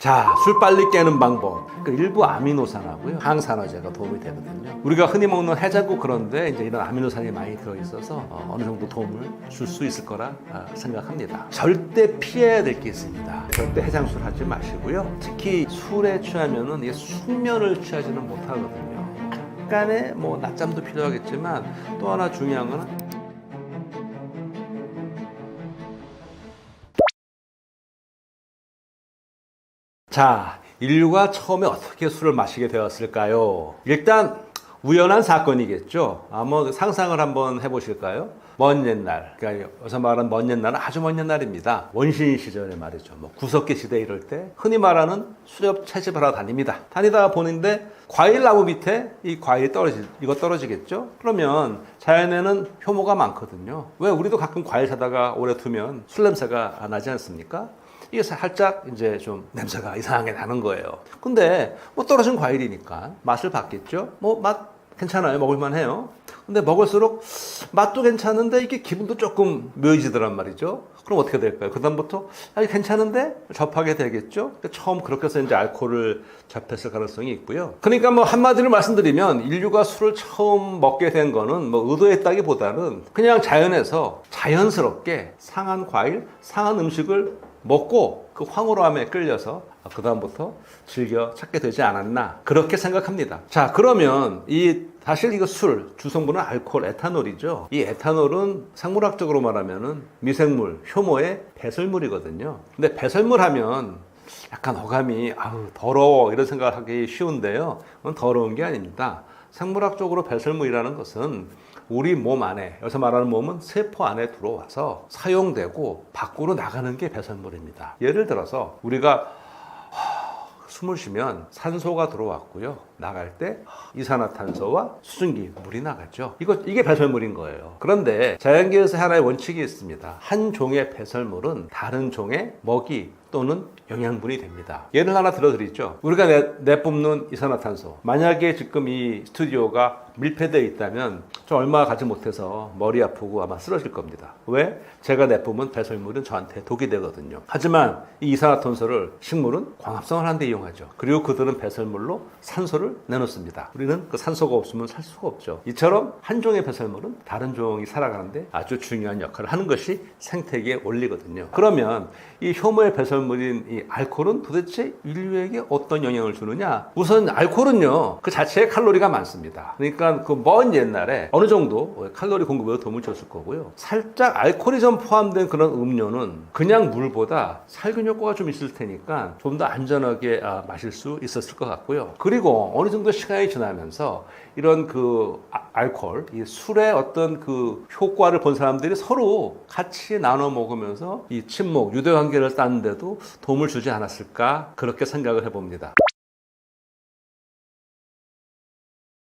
자, 술 빨리 깨는 방법. 그 일부 아미노산하고요. 항산화제가 도움이 되거든요. 우리가 흔히 먹는 해장국 그런데 이제 이런 아미노산이 많이 들어있어서 어, 느 정도 도움을 줄 수 있을 거라 아, 생각합니다. 절대 피해야 될 게 있습니다. 절대 해장술 하지 마시고요. 특히 술에 취하면은 이게 숙면을 취하지는 못하거든요. 약간의 뭐 낮잠도 필요하겠지만 또 하나 중요한 거는 자, 인류가 처음에 어떻게 술을 마시게 되었을까요? 일단 우연한 사건이겠죠. 아마 상상을 한번 해보실까요? 먼 옛날, 그러니까 여기서 말하는 먼 옛날은 아주 먼 옛날입니다. 원신 시절에 말이죠. 뭐 구석기 시대 이럴 때 흔히 말하는 수렵 채집을 하러 다닙니다. 다니다 보는데 과일 나무 밑에 이 과일이 떨어지, 이거 떨어지겠죠? 그러면 자연에는 효모가 많거든요. 왜 우리도 가끔 과일 사다가 오래 두면 술 냄새가 나지 않습니까? 이게 살짝 이제 좀 냄새가 이상하게 나는 거예요. 근데 뭐 떨어진 과일이니까 맛을 봤겠죠? 뭐 맛 괜찮아요. 먹을만 해요. 근데 먹을수록 맛도 괜찮은데 이게 기분도 조금 묘해지더란 말이죠. 그럼 어떻게 될까요? 그다음부터 아 괜찮은데 접하게 되겠죠. 그러니까 처음 그렇게 해서 이제 알코올을 접했을 가능성이 있고요. 그러니까 뭐 한마디로 말씀드리면 인류가 술을 처음 먹게 된 거는 뭐 의도했다기보다는 그냥 자연에서 자연스럽게 상한 과일, 상한 음식을 먹고 그 황홀함에 끌려서 그 다음부터 즐겨 찾게 되지 않았나 그렇게 생각합니다. 자 그러면 이 사실 이거 술 주성분은 알코올, 에탄올이죠. 이 에탄올은 생물학적으로 말하면은 미생물, 효모의 배설물이거든요. 근데 배설물 하면 약간 어감이 아우 더러워 이런 생각을 하기 쉬운데요. 그건 더러운 게 아닙니다. 생물학적으로 배설물이라는 것은 우리 몸 안에 여기서 말하는 몸은 세포 안에 들어와서 사용되고 밖으로 나가는 게 배설물입니다. 예를 들어서 우리가 숨을 쉬면 산소가 들어왔고요. 나갈 때 이산화탄소와 수증기, 물이 나갔죠. 이거 이게 배설물인 거예요. 그런데 자연계에서 하나의 원칙이 있습니다. 한 종의 배설물은 다른 종의 먹이 또는 영양분이 됩니다. 예를 하나 들어드리죠. 우리가 내, 내뿜는 이산화탄소. 만약에 지금 이 스튜디오가 밀폐되어 있다면 저 얼마 가지 못해서 머리 아프고 아마 쓰러질 겁니다. 왜? 제가 내뿜은 배설물은 저한테 독이 되거든요. 하지만 이 이산화탄소를 식물은 광합성을 하는데 이용하죠. 그리고 그들은 배설물로 산소를 내놓습니다. 우리는 그 산소가 없으면 살 수가 없죠. 이처럼 한 종의 배설물은 다른 종이 살아가는데 아주 중요한 역할을 하는 것이 생태계의 원리거든요. 그러면 이 효모의 배설물인 이 알코올은 도대체 인류에게 어떤 영향을 주느냐? 우선 알코올은요, 그 자체에 칼로리가 많습니다. 그러니까 그 먼 옛날에 어느 정도 칼로리 공급에 도움을 줬을 거고요. 살짝 알코올이 좀 포함된 그런 음료는 그냥 물보다 살균 효과가 좀 있을 테니까 좀 더 안전하게 아, 마실 수 있었을 것 같고요. 그리고 어느 정도 시간이 지나면서 이런 그 아- 알코올, 이 술의 어떤 그 효과를 본 사람들이 서로 같이 나눠 먹으면서 이 친목, 유대 관계를 쌓는데도 도움을 주지 않았을까 그렇게 생각을 해봅니다.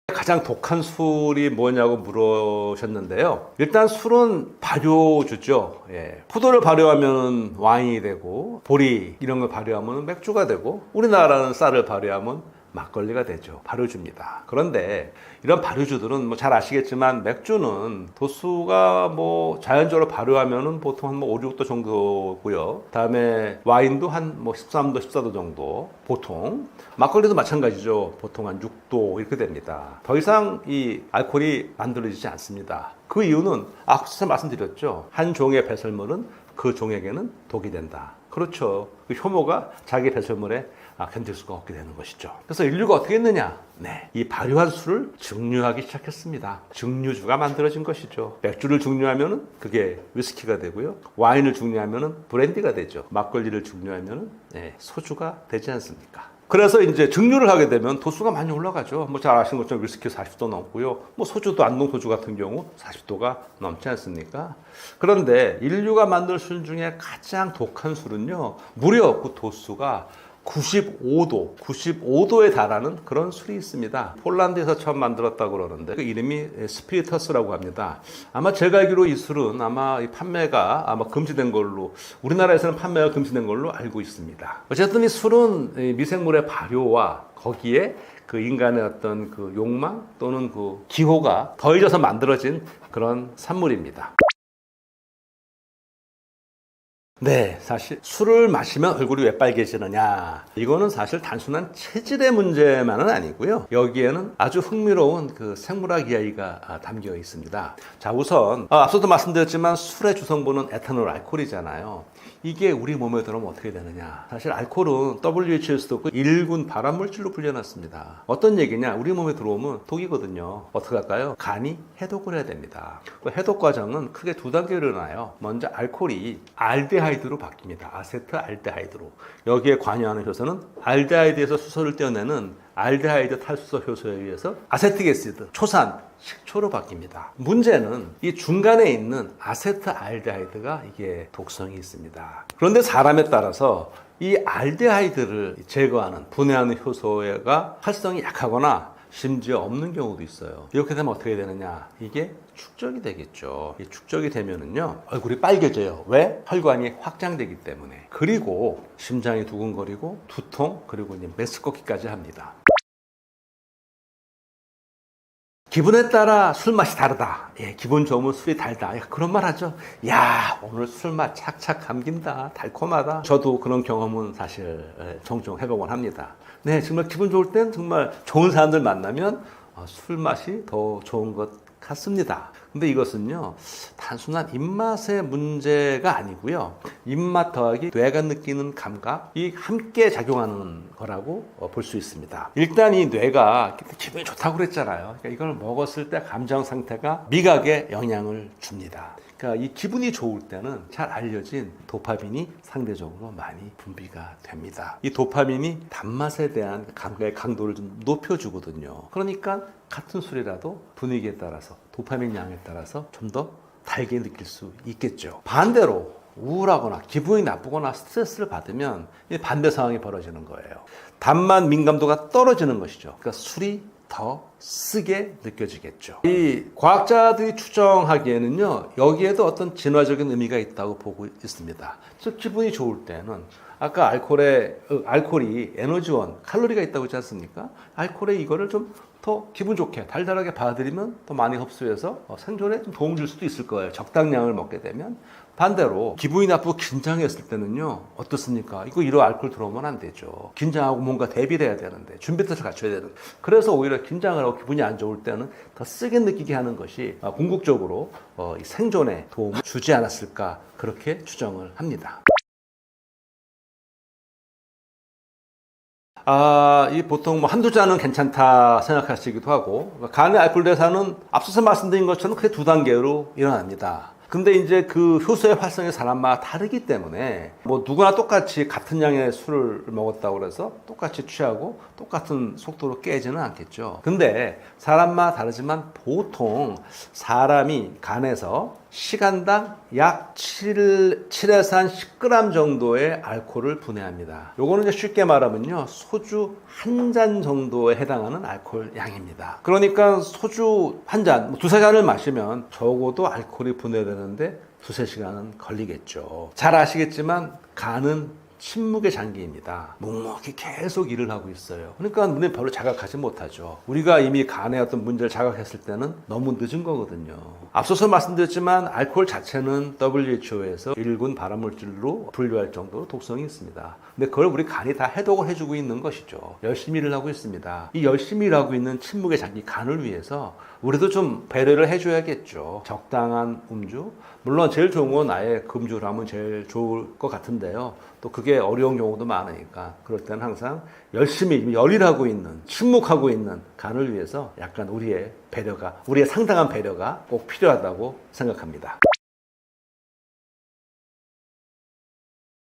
가장 독한 술이 뭐냐고 물으셨는데요. 일단 술은 발효주죠. 예. 포도를 발효하면 와인이 되고 보리 이런 걸 발효하면 맥주가 되고 우리나라는 쌀을 발효하면 막걸리가 되죠. 발효주입니다. 그런데 이런 발효주들은 뭐 잘 아시겠지만 맥주는 도수가 뭐 자연적으로 발효하면은 보통 한 뭐 5, 6도 정도고요. 그다음에 와인도 한 뭐 13도, 14도 정도 보통 막걸리도 마찬가지죠. 보통 한 6도 이렇게 됩니다. 더 이상 이 알코올이 만들어지지 않습니다. 그 이유는 앞서 말씀드렸죠. 한 종의 배설물은 그 종에게는 독이 된다. 그렇죠. 그 효모가 자기 배설물에 아, 견딜 수가 없게 되는 것이죠. 그래서 인류가 어떻게 했느냐? 네. 이 발효한 술을 증류하기 시작했습니다. 증류주가 만들어진 것이죠. 맥주를 증류하면은 그게 위스키가 되고요. 와인을 증류하면은 브랜디가 되죠. 막걸리를 증류하면은 네, 소주가 되지 않습니까? 그래서 이제 증류를 하게 되면 도수가 많이 올라가죠. 뭐 잘 아시는 것처럼 위스키 40도 넘고요. 뭐 소주도 안동 소주 같은 경우 40도가 넘지 않습니까? 그런데 인류가 만든 술 중에 가장 독한 술은요. 무려 그 도수가 95도, 95도에 달하는 그런 술이 있습니다. 폴란드에서 처음 만들었다고 그러는데 그 이름이 스피리터스라고 합니다. 아마 제가 알기로 이 술은 아마 이 판매가 아마 금지된 걸로 우리나라에서는 판매가 금지된 걸로 알고 있습니다. 어쨌든 이 술은 이 미생물의 발효와 거기에 그 인간의 어떤 그 욕망 또는 그 기호가 더해져서 만들어진 그런 산물입니다. 네, 사실 술을 마시면 얼굴이 왜 빨개지느냐. 이거는 사실 단순한 체질의 문제만은 아니고요. 여기에는 아주 흥미로운 그 생물학 이야기가 아, 담겨 있습니다. 자, 우선 아, 앞서도 말씀드렸지만 술의 주성분은 에탄올 알코올이잖아요. 이게 우리 몸에 들어오면 어떻게 되느냐. 사실 알코올은 WHO에서도 그 1군 발암물질로 불려놨습니다. 어떤 얘기냐. 우리 몸에 들어오면 독이거든요. 어떻게 할까요? 간이 해독을 해야 됩니다. 그 해독 과정은 크게 두 단계로 일어나요. 먼저 알코올이 알데하이드로 바뀝니다. 아세트 알데하이드로. 여기에 관여하는 효소는 알데하이드에서 수소를 떼어내는 알데하이드 탈수소 효소에 의해서 아세틱에시드, 초산, 식초로 바뀝니다. 문제는 이 중간에 있는 아세트알데하이드가 이게 독성이 있습니다. 그런데 사람에 따라서 이 알데하이드를 제거하는 분해하는 효소가 활성이 약하거나 심지어 없는 경우도 있어요. 이렇게 되면 어떻게 되느냐? 이게 축적이 되겠죠. 이 축적이 되면은요, 얼굴이 빨개져요. 왜? 혈관이 확장되기 때문에. 그리고 심장이 두근거리고 두통, 그리고 이제 메스꺼기까지 합니다. 기분에 따라 술 맛이 다르다. 예, 기분 좋으면 술이 달다. 예, 그런 말 하죠. 야, 오늘 술맛 착착 감긴다. 달콤하다. 저도 그런 경험은 사실 예, 종종 해보곤 합니다. 네, 정말 기분 좋을 땐 정말 좋은 사람들 만나면 어, 술 맛이 더 좋은 것 같습니다. 근데 이것은요, 단순한 입맛의 문제가 아니고요. 입맛 더하기 뇌가 느끼는 감각이 함께 작용하는 거라고 어, 볼수 있습니다. 일단 이 뇌가 기분이 좋다고 그랬잖아요. 그러니까 이걸 먹었을 때 감정 상태가 미각에 영향을 줍니다. 그러니까 이 기분이 좋을 때는 잘 알려진 도파민이 상대적으로 많이 분비가 됩니다. 이 도파민이 단맛에 대한 감각의 강도를 좀 높여주거든요. 그러니까 같은 술이라도 분위기에 따라서 도파민 양에 따라서 좀 더 달게 느낄 수 있겠죠. 반대로 우울하거나 기분이 나쁘거나 스트레스를 받으면 이 반대 상황이 벌어지는 거예요. 단맛 민감도가 떨어지는 것이죠. 그러니까 술이 더 쓰게 느껴지겠죠. 이 과학자들이 추정하기에는요, 여기에도 어떤 진화적인 의미가 있다고 보고 있습니다. 즉, 기분이 좋을 때는 아까 알코올에, 어, 알코올이 에너지원, 칼로리가 있다고 했지 않습니까? 알코올에 이거를 좀 더 기분 좋게 달달하게 받아들이면 더 많이 흡수해서 어, 생존에 좀 도움 줄 수도 있을 거예요. 적당량을 먹게 되면. 반대로 기분이 나쁘고 긴장했을 때는요 어떻습니까? 이거 이러 알코올 들어오면 안 되죠. 긴장하고 뭔가 대비를 해야 되는데 준비태세를 갖춰야 되는. 그래서 오히려 긴장을 하고 기분이 안 좋을 때는 더 쓰게 느끼게 하는 것이 어, 궁극적으로 어, 이 생존에 도움을 주지 않았을까 그렇게 추정을 합니다. 아, 이 보통 뭐 한두 잔은 괜찮다 생각하시기도 하고, 간의 알코올 대사는 앞서서 말씀드린 것처럼 크게 두 단계로 일어납니다. 근데 이제 그 효소의 활성이 사람마다 다르기 때문에 뭐 누구나 똑같이 같은 양의 술을 먹었다고 그래서 똑같이 취하고 똑같은 속도로 깨지는 않겠죠. 근데 사람마다 다르지만 보통 사람이 간에서 시간당 약 7, 7에서 한 10g 정도의 알코올을 분해합니다. 요거는 이제 쉽게 말하면요. 소주 한 잔 정도에 해당하는 알코올 양입니다. 그러니까 소주 한 잔, 뭐 두세 잔을 마시면 적어도 알코올이 분해되는데 두세 시간은 걸리겠죠. 잘 아시겠지만 간은 침묵의 장기입니다. 묵묵히 계속 일을 하고 있어요. 그러니까 눈에 별로 자각하지 못하죠. 우리가 이미 간에 어떤 문제를 자각했을 때는 너무 늦은 거거든요. 앞서서 말씀드렸지만 알코올 자체는 WHO에서 1군 발암물질로 분류할 정도로 독성이 있습니다. 근데 그걸 우리 간이 다 해독을 해주고 있는 것이죠. 열심히 일을 하고 있습니다. 이 열심히 일하고 있는 침묵의 장기 간을 위해서 우리도 좀 배려를 해줘야겠죠. 적당한 음주. 물론 제일 좋은 건 아예 금주를 하면 제일 좋을 것 같은데요. 또 그게 어려운 경우도 많으니까 그럴 때는 항상 열심히 열일하고 있는 침묵하고 있는 간을 위해서 약간 우리의 배려가 우리의 상당한 배려가 꼭 필요하다고 생각합니다.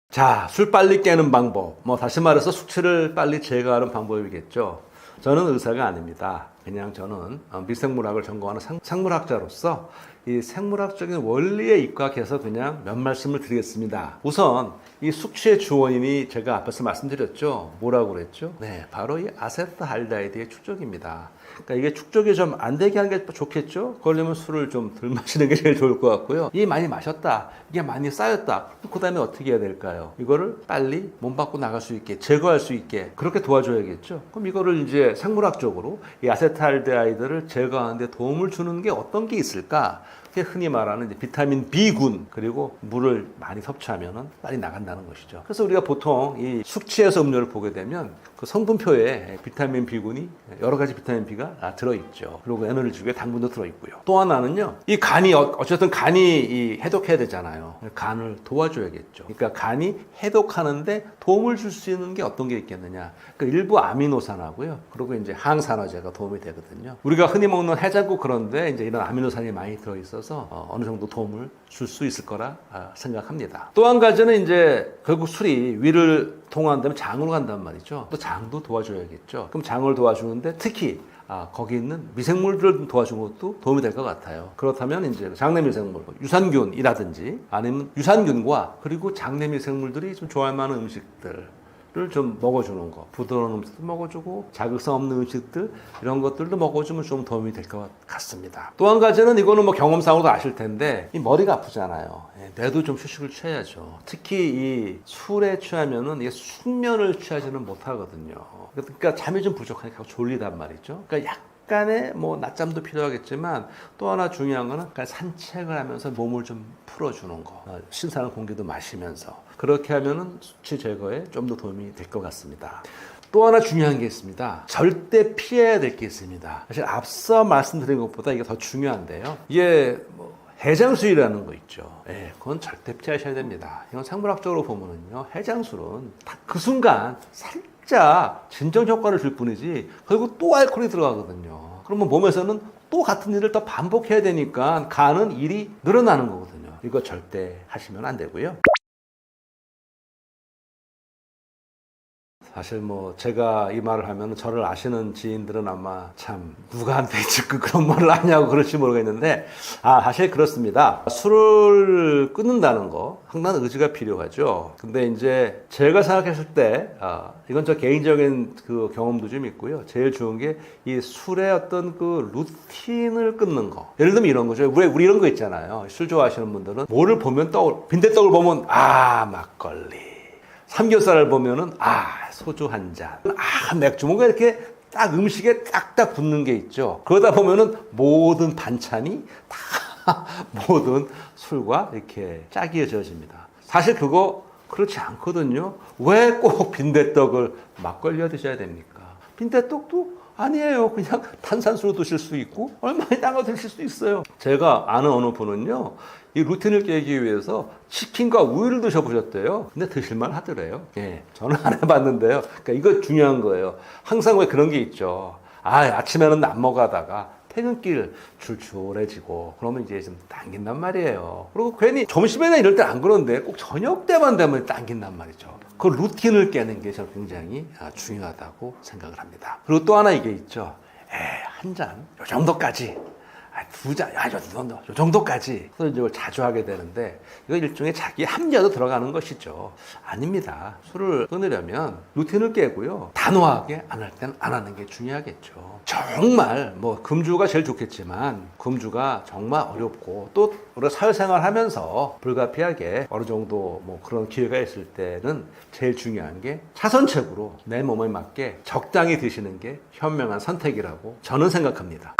자, 술 빨리 깨는 방법. 뭐 다시 말해서 숙취를 빨리 제거하는 방법이겠죠. 저는 의사가 아닙니다. 그냥 저는 어, 미생물학을 전공하는 상, 생물학자로서 이 생물학적인 원리에 입각해서 그냥 몇 말씀을 드리겠습니다. 우선 이 숙취의 주원인이 제가 앞에서 말씀드렸죠. 뭐라고 그랬죠? 네, 바로 이 아세트알데히드의 축적입니다. 그러니까 이게 축적이 좀 안 되게 하는 게 좋겠죠? 그러려면 술을 좀 덜 마시는 게 제일 좋을 것 같고요. 이 많이 마셨다. 이게 많이 쌓였다. 그 다음에 어떻게 해야 될까요? 이거를 빨리 몸 밖으로 나갈 수 있게, 제거할 수 있게 그렇게 도와줘야겠죠? 그럼 이거를 이제 생물학적으로 이 아세트알데하이드를 제거하는데 도움을 주는 게 어떤 게 있을까? 흔히 말하는 비타민 B군 그리고 물을 많이 섭취하면은 빨리 나간다는 것이죠. 그래서 우리가 보통 이 숙취해서 음료를 보게 되면 그 성분표에 비타민 B군이 여러 가지 비타민 B가 들어 있죠. 그리고 에너지를 주게 당분도 들어 있고요. 또 하나는요. 이 간이 어- 어쨌든 간이 이 해독해야 되잖아요. 간을 도와줘야겠죠. 그러니까 간이 해독하는데 도움을 줄 수 있는 게 어떤 게 있겠느냐. 그 일부 아미노산하고요. 그리고 이제 항산화제가 도움이 되거든요. 우리가 흔히 먹는 해장국 그런데 이제 이런 아미노산이 많이 들어 있어서 어, 느 정도 도움을 줄 수 있을 거라 아, 생각합니다. 또 한 가지는 이제 결국 술이 위를 통과한다면 장으로 간단 말이죠. 또 장도 도와줘야겠죠. 그럼 장을 도와주는데 특히 아, 거기 있는 미생물들을 도와주는 것도 도움이 될 것 같아요. 그렇다면 이제 장내 미생물, 유산균이라든지 아니면 유산균과 그리고 장내 미생물들이 좀 좋아할 만한 음식들. 를좀 먹어주는 거. 부드러운 음식도 먹어주고 자극성 없는 음식들 이런 것들도 먹어주면 좀 도움이 될 것 같습니다. 또 한 가지는 이거는 뭐 경험상으로도 아실 텐데 이 머리가 아프잖아요. 예, 뇌도 좀 휴식을 취해야죠. 특히 이 술에 취하면은 이게 숙면을 취하지는 못하거든요. 그러니까 잠이 좀 부족하니까 졸리단 말이죠. 그러니까 약 약간의 뭐 낮잠도 필요하겠지만 또 하나 중요한 거는 그냥 산책을 하면서 몸을 좀 풀어주는 거. 어, 신선한 공기도 마시면서 그렇게 하면은 수치 제거에 좀 더 도움이 될 것 같습니다. 또 하나 중요한 게 있습니다. 절대 피해야 될 게 있습니다. 사실 앞서 말씀드린 것보다 이게 더 중요한데요. 이게 뭐 해장술이라는 거 있죠. 예, 그건 절대 피하셔야 됩니다. 이건 생물학적으로 보면은요, 해장술은 딱 그 순간 살짝 진정 효과를 줄 뿐이지, 그리고 또 알코올이 들어가거든요. 그러면 몸에서는 또 같은 일을 더 반복해야 되니까 간은 일이 늘어나는 거거든요. 이거 절대 하시면 안 되고요. 사실 뭐 제가 이 말을 하면 저를 아시는 지인들은 아마 참 누구한테 지금 그런 말을 하냐고 그럴지 모르겠는데 아 사실 그렇습니다. 술을 끊는다는 거 상당한 의지가 필요하죠. 근데 이제 제가 생각했을 때 아, 이건 저 개인적인 그 경험도 좀 있고요. 제일 좋은 게 이 술의 어떤 그 루틴을 끊는 거. 예를 들면 이런 거죠. 우리, 우리 이런 거 있잖아요. 술 좋아하시는 분들은 뭐를 보면 떡 빈대떡을 보면 아 막걸리. 삼겹살을 보면은 아 소주 한 잔, 아 맥주 뭔가 이렇게 딱 음식에 딱딱 붙는 게 있죠. 그러다 보면은 모든 반찬이 다 모든 술과 이렇게 짝이 지어집니다. 사실 그거 그렇지 않거든요. 왜 꼭 빈대떡을 막걸리에 드셔야 됩니까? 빈대떡도 아니에요. 그냥 탄산수로 드실 수 있고 얼마나 담아 드실 수 있어요. 제가 아는 어느 분은요. 이 루틴을 깨기 위해서 치킨과 우유를 드셔보셨대요. 근데 드실만 하더래요. 예, 저는 안 해봤는데요. 그러니까 이거 중요한 거예요. 항상 왜 그런 게 있죠. 아, 아침에는 안 먹다가 퇴근길 출출해지고 그러면 이제 좀 당긴단 말이에요. 그리고 괜히 점심에나 이럴 때 안 그러는데 꼭 저녁 때만 되면 당긴단 말이죠. 그 루틴을 깨는 게 저는 굉장히 아, 중요하다고 생각을 합니다. 그리고 또 하나 이게 있죠. 에, 한 잔, 요 정도까지. 잔, 아, 요 정도, 요 정도까지. 그래서 이제 이걸 자주 하게 되는데, 이거 일종의 자기 합리화도 들어가는 것이죠. 아닙니다. 술을 끊으려면 루틴을 깨고요. 단호하게 안할 때는 안 하는 게 중요하겠죠. 정말, 뭐, 금주가 제일 좋겠지만, 금주가 정말 어렵고, 또 우리가 사회생활 하면서 불가피하게 어느 정도 뭐 그런 기회가 있을 때는 제일 중요한 게 차선책으로 내 몸에 맞게 적당히 드시는 게 현명한 선택이라고 저는 생각합니다.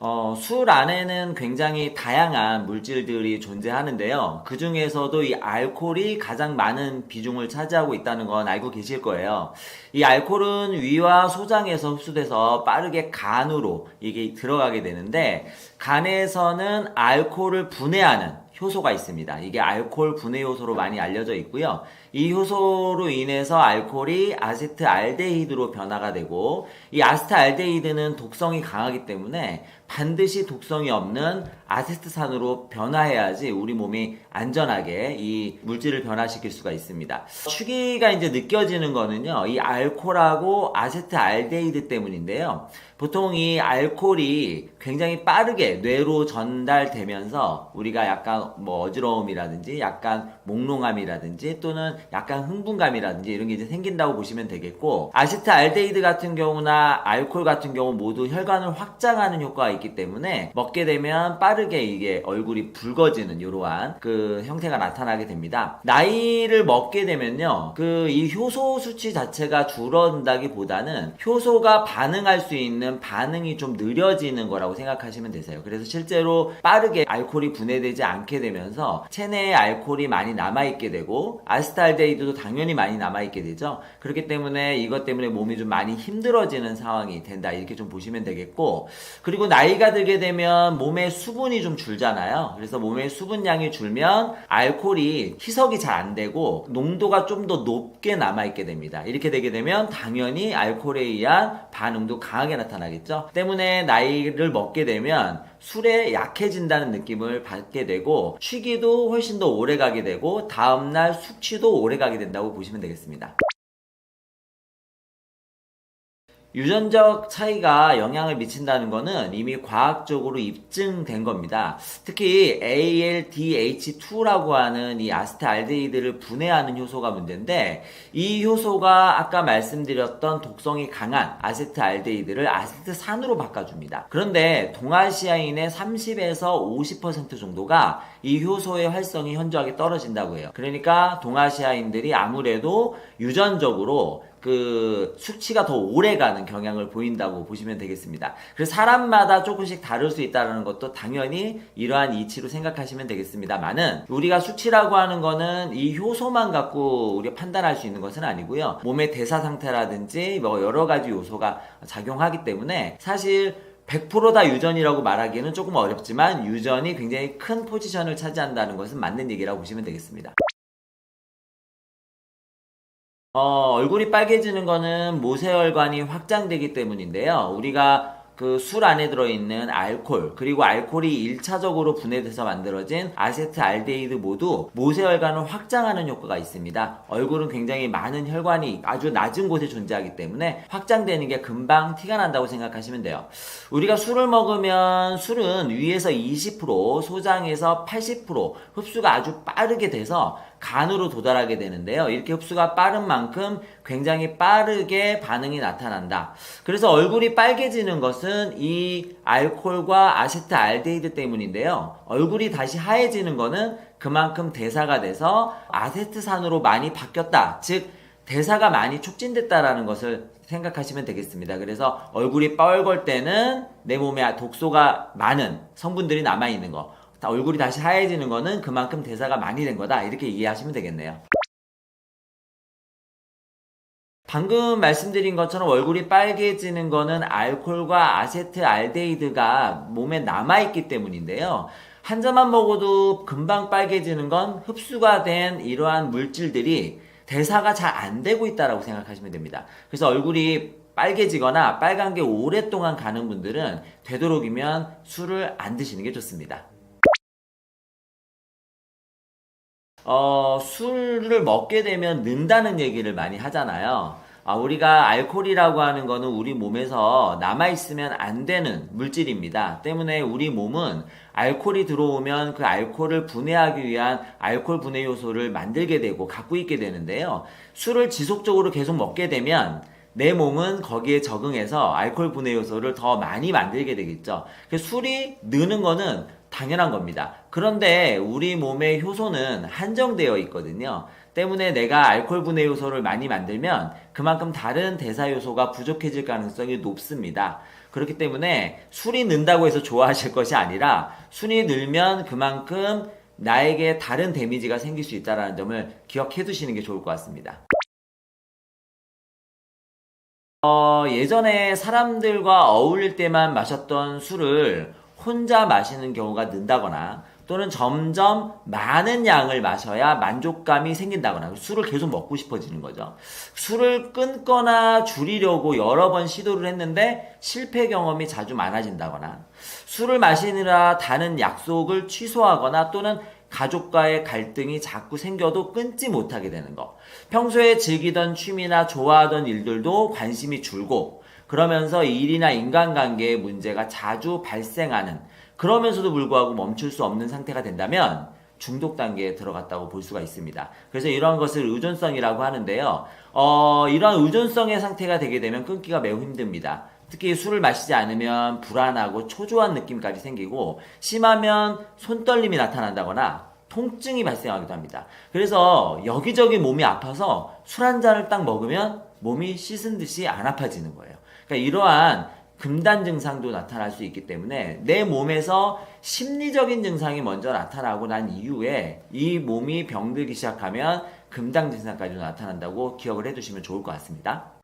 어, 술 안에는 굉장히 다양한 물질들이 존재하는데요. 그 중에서도 이 알코올이 가장 많은 비중을 차지하고 있다는 건 알고 계실 거예요. 이 알코올은 위와 소장에서 흡수돼서 빠르게 간으로 이게 들어가게 되는데, 간에서는 알코올을 분해하는 효소가 있습니다. 이게 알코올 분해 효소로 많이 알려져 있고요. 이 효소로 인해서 알코올이 아세트알데히드로 변화가 되고 이 아세트알데히드는 독성이 강하기 때문에 반드시 독성이 없는 아세트산으로 변화해야지 우리 몸이 안전하게 이 물질을 변화시킬 수가 있습니다. 추기가 이제 느껴지는 거는요. 이 알코올하고 아세트알데히드 때문인데요. 보통 이 알코올이 굉장히 빠르게 뇌로 전달되면서 우리가 약간 뭐 어지러움이라든지 약간 몽롱함이라든지 또는 약간 흥분감이라든지 이런 게 이제 생긴다고 보시면 되겠고 아시트 알데히드 같은 경우나 알코올 같은 경우 모두 혈관을 확장하는 효과가 있기 때문에 먹게 되면 빠르게 이게 얼굴이 붉어지는 이러한 그 형태가 나타나게 됩니다. 나이를 먹게 되면요. 그 이 효소 수치 자체가 줄어든다기보다는 효소가 반응할 수 있는 반응이 좀 느려지는 거라고 생각하시면 되세요. 그래서 실제로 빠르게 알코올이 분해되지 않게 되면서 체내에 알코올이 많이 남아있게 되고 아스탈데이드도 당연히 많이 남아있게 되죠. 그렇기 때문에 이것 때문에 몸이 좀 많이 힘들어지는 상황이 된다. 이렇게 좀 보시면 되겠고 그리고 나이가 들게 되면 몸에 수분이 좀 줄잖아요. 그래서 몸에 수분량이 줄면 알코올이 희석이 잘 안 되고 농도가 좀 더 높게 남아있게 됩니다. 이렇게 되게 되면 당연히 알코올에 의한 반응도 강하게 나타나겠죠. 때문에 나이를 먹게 되면 술에 약해진다는 느낌을 받게 되고 쉬기도 훨씬 더 오래 가게 되고 다음날 숙취도 오래 가게 된다고 보시면 되겠습니다. 유전적 차이가 영향을 미친다는 것은 이미 과학적으로 입증된 겁니다. 특히 ALDH2라고 하는 이 아스타알데히드를 분해하는 효소가 문제인데 이 효소가 아까 말씀드렸던 독성이 강한 아세트알데히드를 아세트산으로 바꿔줍니다. 그런데 동아시아인의 30에서 50% 정도가 이 효소의 활성이 현저하게 떨어진다고 해요. 그러니까 동아시아인들이 아무래도 유전적으로 그 수치가 더 오래 가는 경향을 보인다고 보시면 되겠습니다. 그래서 사람마다 조금씩 다를 수 있다는 것도 당연히 이러한 이치로 생각하시면 되겠습니다만은 우리가 수치라고 하는 거는 이 효소만 갖고 우리가 판단할 수 있는 것은 아니고요. 몸의 대사 상태라든지 뭐 여러 가지 요소가 작용하기 때문에 사실 100%다 유전이라고 말하기는 조금 어렵지만 유전이 굉장히 큰 포지션을 차지한다는 것은 맞는 얘기라고 보시면 되겠습니다. 어, 얼굴이 빨개지는 거는 모세혈관이 확장되기 때문인데요. 우리가 그 술 안에 들어있는 알코올 그리고 알코올이 1차적으로 분해돼서 만들어진 아세트알데히드 모두 모세혈관을 확장하는 효과가 있습니다. 얼굴은 굉장히 많은 혈관이 아주 낮은 곳에 존재하기 때문에 확장되는 게 금방 티가 난다고 생각하시면 돼요. 우리가 술을 먹으면 술은 위에서 20% 소장에서 80% 흡수가 아주 빠르게 돼서 간으로 도달하게 되는데요. 이렇게 흡수가 빠른 만큼 굉장히 빠르게 반응이 나타난다. 그래서 얼굴이 빨개지는 것은 이 알코올과 아세트알데히드 때문인데요. 얼굴이 다시 하얘지는 것은 그만큼 대사가 돼서 아세트산으로 많이 바뀌었다. 즉 대사가 많이 촉진됐다라는 것을 생각하시면 되겠습니다. 그래서 얼굴이 뻘걸 때는 내 몸에 독소가 많은 성분들이 남아 있는 거. 얼굴이 다시 하얘지는 거는 그만큼 대사가 많이 된 거다. 이렇게 이해하시면 되겠네요. 방금 말씀드린 것처럼 얼굴이 빨개지는 거는 알코올과 아세트알데히드가 몸에 남아있기 때문인데요. 한 잔만 먹어도 금방 빨개지는 건 흡수가 된 이러한 물질들이 대사가 잘 안 되고 있다라고 생각하시면 됩니다. 그래서 얼굴이 빨개지거나 빨간 게 오랫동안 가는 분들은 되도록이면 술을 안 드시는 게 좋습니다. 어, 술을 먹게 되면 는다는 얘기를 많이 하잖아요. 아, 우리가 알코올이라고 하는 거는 우리 몸에서 남아있으면 안 되는 물질입니다. 때문에 우리 몸은 알코올이 들어오면 그 알코올을 분해하기 위한 알코올 분해 요소를 만들게 되고 갖고 있게 되는데요. 술을 지속적으로 계속 먹게 되면 내 몸은 거기에 적응해서 알코올 분해 요소를 더 많이 만들게 되겠죠. 그래서 술이 느는 거는 당연한 겁니다. 그런데 우리 몸의 효소는 한정되어 있거든요. 때문에 내가 알코올 분해 요소를 많이 만들면 그만큼 다른 대사 요소가 부족해질 가능성이 높습니다. 그렇기 때문에 술이 는다고 해서 좋아하실 것이 아니라 술이 늘면 그만큼 나에게 다른 데미지가 생길 수 있다는 점을 기억해 두시는 게 좋을 것 같습니다. 어, 예전에 사람들과 어울릴 때만 마셨던 술을 혼자 마시는 경우가 는다거나 또는 점점 많은 양을 마셔야 만족감이 생긴다거나 술을 계속 먹고 싶어지는 거죠. 술을 끊거나 줄이려고 여러 번 시도를 했는데 실패 경험이 자주 많아진다거나 술을 마시느라 다른 약속을 취소하거나 또는 가족과의 갈등이 자꾸 생겨도 끊지 못하게 되는 거. 평소에 즐기던 취미나 좋아하던 일들도 관심이 줄고 그러면서 일이나 인간관계의 문제가 자주 발생하는 그러면서도 불구하고 멈출 수 없는 상태가 된다면 중독 단계에 들어갔다고 볼 수가 있습니다. 그래서 이러한 것을 의존성이라고 하는데요. 어, 이러한 의존성의 상태가 되게 되면 끊기가 매우 힘듭니다. 특히 술을 마시지 않으면 불안하고 초조한 느낌까지 생기고 심하면 손떨림이 나타난다거나 통증이 발생하기도 합니다. 그래서 여기저기 몸이 아파서 술 한 잔을 딱 먹으면 몸이 씻은 듯이 안 아파지는 거예요. 그러니까 이러한 금단 증상도 나타날 수 있기 때문에 내 몸에서 심리적인 증상이 먼저 나타나고 난 이후에 이 몸이 병들기 시작하면 금단 증상까지도 나타난다고 기억을 해두시면 좋을 것 같습니다.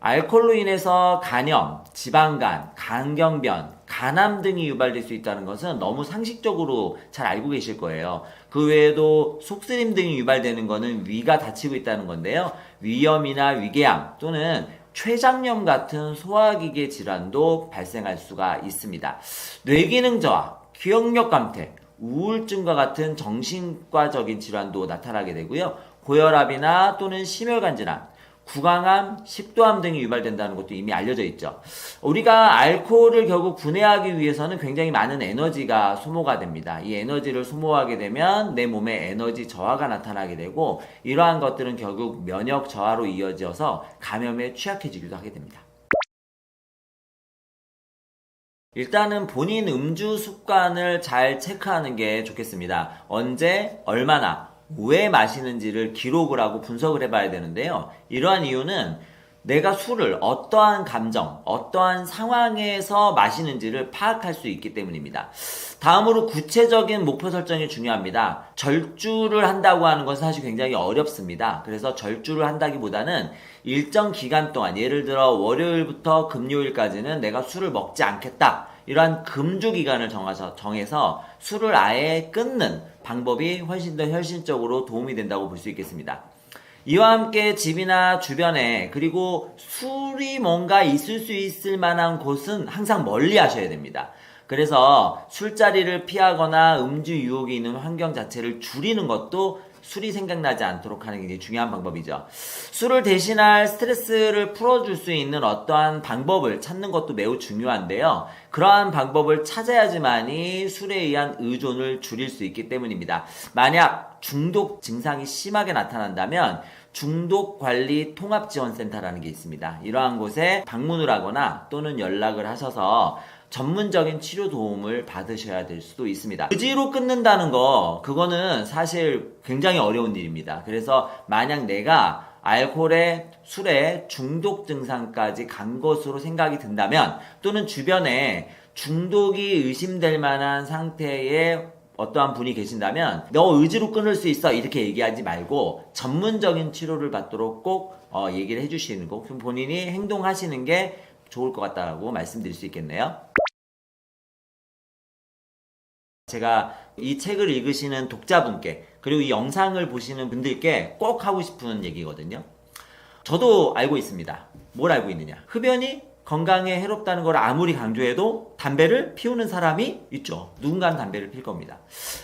알코올로 인해서 간염, 지방간, 간경변, 간암 등이 유발될 수 있다는 것은 너무 상식적으로 잘 알고 계실 거예요. 그 외에도 속쓰림 등이 유발되는 것은 위가 다치고 있다는 건데요. 위염이나 위궤양 또는 췌장염 같은 소화기계 질환도 발생할 수가 있습니다. 뇌기능 저하, 기억력 감퇴, 우울증과 같은 정신과적인 질환도 나타나게 되고요. 고혈압이나 또는 심혈관 질환, 구강암, 식도암 등이 유발된다는 것도 이미 알려져 있죠. 우리가 알코올을 결국 분해하기 위해서는 굉장히 많은 에너지가 소모가 됩니다. 이 에너지를 소모하게 되면 내 몸에 에너지 저하가 나타나게 되고 이러한 것들은 결국 면역 저하로 이어져서 감염에 취약해지기도 하게 됩니다. 일단은 본인 음주 습관을 잘 체크하는 게 좋겠습니다. 언제, 얼마나, 왜 마시는지를 기록을 하고 분석을 해봐야 되는데요. 이러한 이유는 내가 술을 어떠한 감정, 어떠한 상황에서 마시는지를 파악할 수 있기 때문입니다. 다음으로 구체적인 목표 설정이 중요합니다. 절주를 한다고 하는 것은 사실 굉장히 어렵습니다. 그래서 절주를 한다기보다는 일정 기간 동안, 예를 들어 월요일부터 금요일까지는 내가 술을 먹지 않겠다. 이러한 금주 기간을 정해서, 정해서 술을 아예 끊는 방법이 훨씬 더 현실적으로 도움이 된다고 볼 수 있겠습니다. 이와 함께 집이나 주변에 그리고 술이 뭔가 있을 수 있을 만한 곳은 항상 멀리 하셔야 됩니다. 그래서 술자리를 피하거나 음주 유혹이 있는 환경 자체를 줄이는 것도 술이 생각나지 않도록 하는 게 중요한 방법이죠. 술을 대신할 스트레스를 풀어줄 수 있는 어떠한 방법을 찾는 것도 매우 중요한데요. 그러한 방법을 찾아야지만이 술에 의한 의존을 줄일 수 있기 때문입니다. 만약 중독 증상이 심하게 나타난다면 중독관리 통합지원센터라는 게 있습니다. 이러한 곳에 방문을 하거나 또는 연락을 하셔서 전문적인 치료 도움을 받으셔야 될 수도 있습니다. 의지로 끊는다는 거, 그거는 사실 굉장히 어려운 일입니다. 그래서 만약 내가 알코올에 술에 중독 증상까지 간 것으로 생각이 든다면 또는 주변에 중독이 의심될 만한 상태의 어떠한 분이 계신다면 너 의지로 끊을 수 있어 이렇게 얘기하지 말고 전문적인 치료를 받도록 꼭 어, 얘기를 해주시는 거 그럼 본인이 행동하시는 게 좋을 것 같다고 말씀드릴 수 있겠네요. 제가 이 책을 읽으시는 독자분께 그리고 이 영상을 보시는 분들께 꼭 하고 싶은 얘기거든요. 저도 알고 있습니다. 뭘 알고 있느냐? 흡연이 건강에 해롭다는 걸 아무리 강조해도 담배를 피우는 사람이 있죠. 누군가는 담배를 필 겁니다.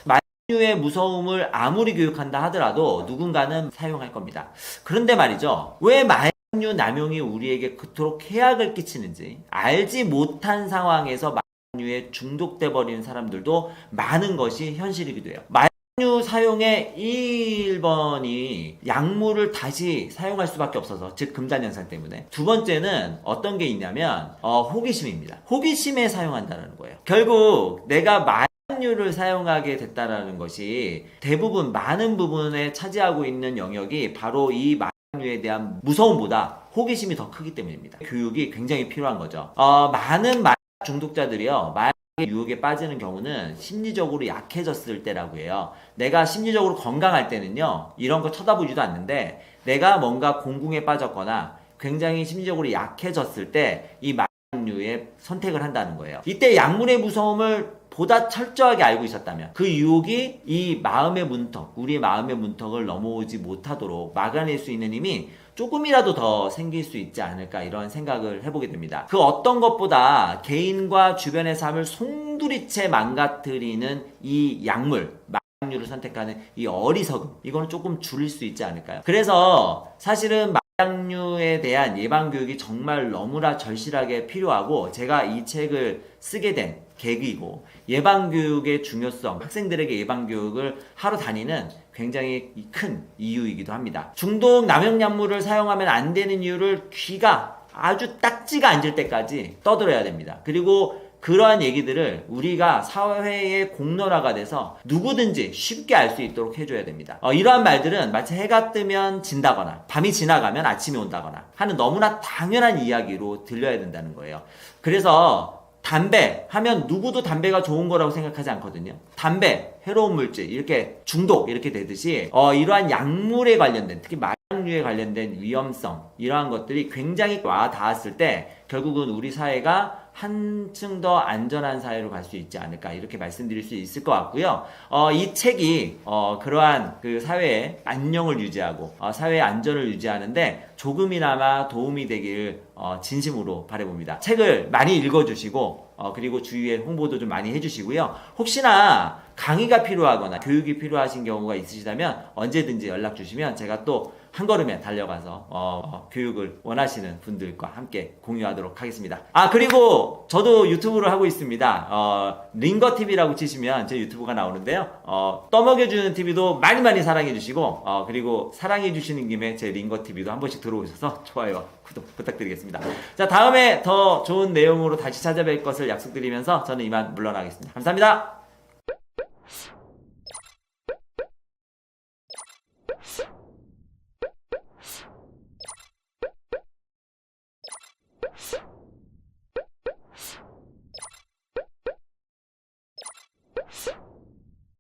마약류의 무서움을 아무리 교육한다 하더라도 누군가는 사용할 겁니다. 그런데 말이죠. 왜 마약류 남용이 우리에게 그토록 해악을 끼치는지 알지 못한 상황에서 마약류에 중독돼 버리는 사람들도 많은 것이 현실이기도 해요. 마약류 사용의 1번이 약물을 다시 사용할 수밖에 없어서 즉 금단 현상 때문에 두 번째는 어떤 게 있냐면 어, 호기심입니다. 호기심에 사용한다는 거예요. 결국 내가 마약류를 사용하게 됐다라는 것이 대부분 많은 부분에 차지하고 있는 영역이 바로 이 마약류에 대한 무서움보다 호기심이 더 크기 때문입니다. 교육이 굉장히 필요한 거죠. 어, 많은 마약 중독자들이요. 마약 유혹에 빠지는 경우는 심리적으로 약해졌을 때라고 해요. 내가 심리적으로 건강할 때는요, 이런 거 쳐다보지도 않는데, 내가 뭔가 공궁에 빠졌거나 굉장히 심리적으로 약해졌을 때, 이 마약류에 선택을 한다는 거예요. 이때 약물의 무서움을 보다 철저하게 알고 있었다면, 그 유혹이 이 마음의 문턱, 우리의 마음의 문턱을 넘어오지 못하도록 막아낼 수 있는 힘이 조금이라도 더 생길 수 있지 않을까 이런 생각을 해보게 됩니다. 그 어떤 것보다 개인과 주변의 삶을 송두리째 망가뜨리는 이 약물, 마약류를 선택하는 이 어리석음, 이거는 조금 줄일 수 있지 않을까요? 그래서 사실은 마약류에 대한 예방 교육이 정말 너무나 절실하게 필요하고 제가 이 책을 쓰게 된 계기고 예방 교육의 중요성, 학생들에게 예방 교육을 하러 다니는 굉장히 큰 이유이기도 합니다. 중독 남용 약물을 사용하면 안 되는 이유를 귀가 아주 딱지가 앉을 때까지 떠들어야 됩니다. 그리고 그러한 얘기들을 우리가 사회의 공론화가 돼서 누구든지 쉽게 알 수 있도록 해줘야 됩니다. 어, 이러한 말들은 마치 해가 뜨면 진다거나 밤이 지나가면 아침이 온다거나 하는 너무나 당연한 이야기로 들려야 된다는 거예요. 그래서 담배 하면 누구도 담배가 좋은 거라고 생각하지 않거든요. 담배, 해로운 물질, 이렇게 중독 이렇게 되듯이 어, 이러한 약물에 관련된 특히 마약류에 관련된 위험성 이러한 것들이 굉장히 와 닿았을 때 결국은 우리 사회가 한층 더 안전한 사회로 갈 수 있지 않을까 이렇게 말씀드릴 수 있을 것 같고요. 어, 이 책이 어, 그러한 그 사회의 안녕을 유지하고 어, 사회의 안전을 유지하는데 조금이나마 도움이 되길 어, 진심으로 바라봅니다. 책을 많이 읽어주시고 어, 그리고 주위에 홍보도 좀 많이 해주시고요. 혹시나 강의가 필요하거나 교육이 필요하신 경우가 있으시다면 언제든지 연락 주시면 제가 또 한 걸음에 달려가서 어, 어, 교육을 원하시는 분들과 함께 공유하도록 하겠습니다. 아 그리고 저도 유튜브를 하고 있습니다. 어, 링거 TV라고 치시면 제 유튜브가 나오는데요. 어, 떠먹여주는 TV도 많이 많이 사랑해 주시고 어, 그리고 사랑해 주시는 김에 제 링거 TV도 한 번씩 들어오셔서 좋아요, 구독 부탁드리겠습니다. 자 다음에 더 좋은 내용으로 다시 찾아뵐 것을 약속드리면서 저는 이만 물러나겠습니다. 감사합니다.